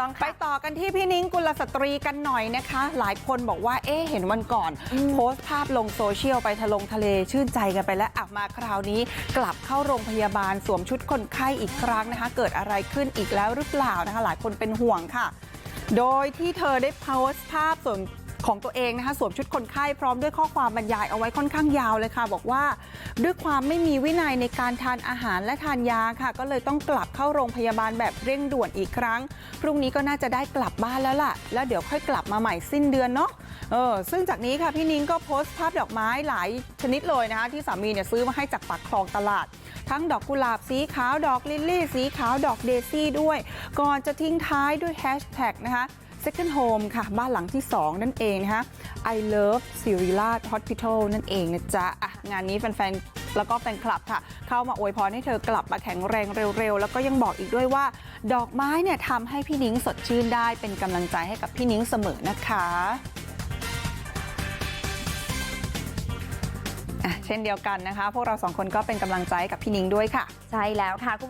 ต้องไปค่ะต่อกันที่พี่นิ้งกุลสตรีกันหน่อยนะคะหลายคนบอกว่าเอ๊ะเห็นวันก่อน โพสต์ภาพลงโซเชียลไปทะลงทะเลชื่นใจกันไปแล้วอะมาคราวนี้ กลับเข้าโรงพยาบาลสวมชุดคนไข้อีกครั้งนะคะ เกิดอะไรขึ้นอีกแล้วหรือเปล่านะคะ หลายคนเป็นห่วงค่ะ โดยที่เธอได้โพสต์ภาพส่วน ของตัวเองนะคะสวมชุดคนไข้พร้อมด้วยข้อความบรรยายเอาไว้ค่อนข้างยาวเลยค่ะ บอกว่า ด้วยความไม่มีวินัยในการทานอาหารและทานยาค่ะ ก็เลยต้องกลับเข้าโรงพยาบาลแบบเร่งด่วนอีกครั้ง พรุ่งนี้ก็น่าจะได้กลับบ้านแล้วล่ะ แล้วเดี๋ยวค่อยกลับมาใหม่สิ้นเดือนเนาะเออซึ่งจากนี้ค่ะพี่นิ้งก็โพสต์ภาพดอกไม้หลายชนิดเลยนะคะที่สามีเนี่ยซื้อมาให้จากปากคลองตลาด ทั้งดอกกุหลาบสีขาวดอกลิลลี่ สีขาวดอกเดซี่ด้วย ก่อนจะทิ้งท้ายด้วยแฮชแท็กนะคะ second home ค่ะ บ้านหลังที่ 2 นั่นเองนะคะ I love s i r i l a Hospital นั่นเองนะจ๊ะอะงานนี้แฟนๆ แล้วก็แฟนคลับค่ะ เข้ามาอวยพรให้เธอกลับมาแข็งแรงเร็วๆ แล้วก็ยังบอกอีกด้วยว่า ดอกไม้เนี่ยทำให้พี่นิ้งสดชื่นได้เป็นกำลังใจให้กับพี่นิ้งเสมอนะคะเช่นเดียวกันนะคะ พวกเราสองคนก็เป็นกำลังใจกับพี่นิ้งด้วยค่ะ ใช่แล้วค่ะ